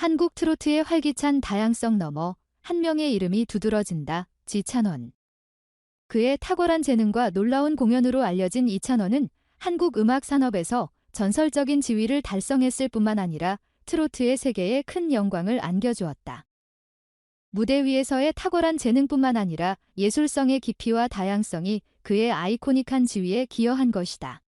한국 트로트의 활기찬 다양성 넘어 한 명의 이름이 두드러진다. 지찬원. 그의 탁월한 재능과 놀라운 공연으로 알려진 이찬원은 한국 음악 산업에서 전설적인 지위를 달성했을 뿐만 아니라 트로트의 세계에 큰 영광을 안겨주었다. 무대 위에서의 탁월한 재능뿐만 아니라 예술성의 깊이와 다양성이 그의 아이코닉한 지위에 기여한 것이다.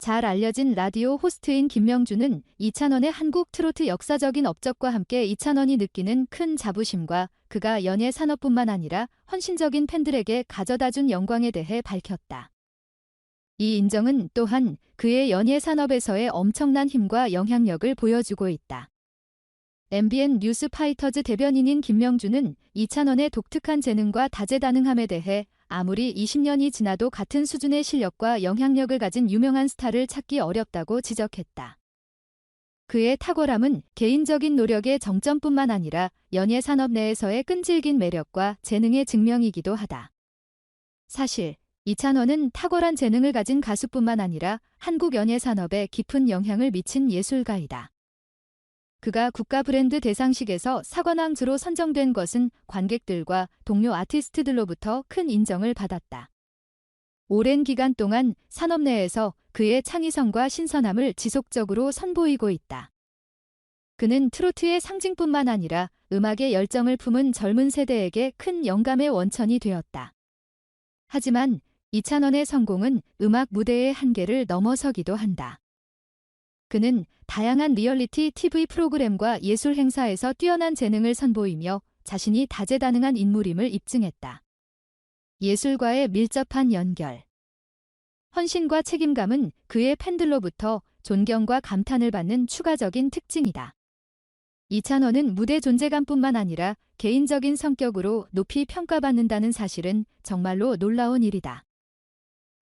잘 알려진 라디오 호스트인 김명주는 이찬원의 한국 트로트 역사적인 업적과 함께 이찬원이 느끼는 큰 자부심과 그가 연예 산업뿐만 아니라 헌신적인 팬들에게 가져다준 영광에 대해 밝혔다. 이 인정은 또한 그의 연예 산업에서의 엄청난 힘과 영향력을 보여주고 있다. MBN 뉴스 파이터즈 대변인인 김명주는 이찬원의 독특한 재능과 다재다능함에 대해 아무리 20년이 지나도 같은 수준의 실력과 영향력을 가진 유명한 스타를 찾기 어렵다고 지적했다. 그의 탁월함은 개인적인 노력의 정점뿐만 아니라 연예 산업 내에서의 끈질긴 매력과 재능의 증명이기도 하다. 사실 이찬원은 탁월한 재능을 가진 가수뿐만 아니라 한국 연예 산업에 깊은 영향을 미친 예술가이다. 그가 국가 브랜드 대상식에서 사관왕주로 선정된 것은 관객들과 동료 아티스트들로부터 큰 인정을 받았다. 오랜 기간 동안 산업 내에서 그의 창의성과 신선함을 지속적으로 선보이고 있다. 그는 트로트의 상징뿐만 아니라 음악의 열정을 품은 젊은 세대에게 큰 영감의 원천이 되었다. 하지만 이찬원의 성공은 음악 무대의 한계를 넘어서기도 한다. 그는 다양한 리얼리티 TV 프로그램과 예술 행사에서 뛰어난 재능을 선보이며 자신이 다재다능한 인물임을 입증했다. 예술과의 밀접한 연결. 헌신과 책임감은 그의 팬들로부터 존경과 감탄을 받는 추가적인 특징이다. 이찬원은 무대 존재감뿐만 아니라 개인적인 성격으로 높이 평가받는다는 사실은 정말로 놀라운 일이다.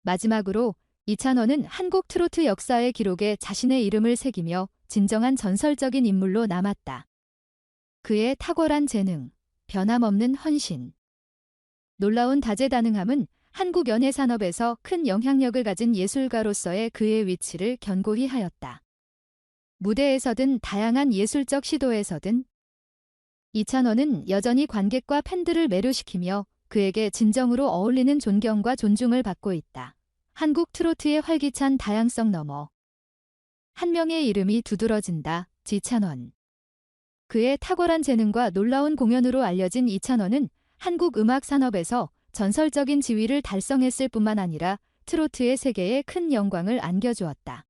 마지막으로 이찬원은 한국 트로트 역사의 기록에 자신의 이름을 새기며 진정한 전설적인 인물로 남았다. 그의 탁월한 재능, 변함없는 헌신, 놀라운 다재다능함은 한국 연예 산업에서 큰 영향력을 가진 예술가로서의 그의 위치를 견고히 하였다. 무대에서든 다양한 예술적 시도에서든 이찬원은 여전히 관객과 팬들을 매료시키며 그에게 진정으로 어울리는 존경과 존중을 받고 있다. 한국 트로트의 활기찬 다양성 넘어 한 명의 이름이 두드러진다. 지찬원. 그의 탁월한 재능과 놀라운 공연으로 알려진 이찬원은 한국 음악 산업에서 전설적인 지위를 달성했을 뿐만 아니라 트로트의 세계에 큰 영광을 안겨주었다.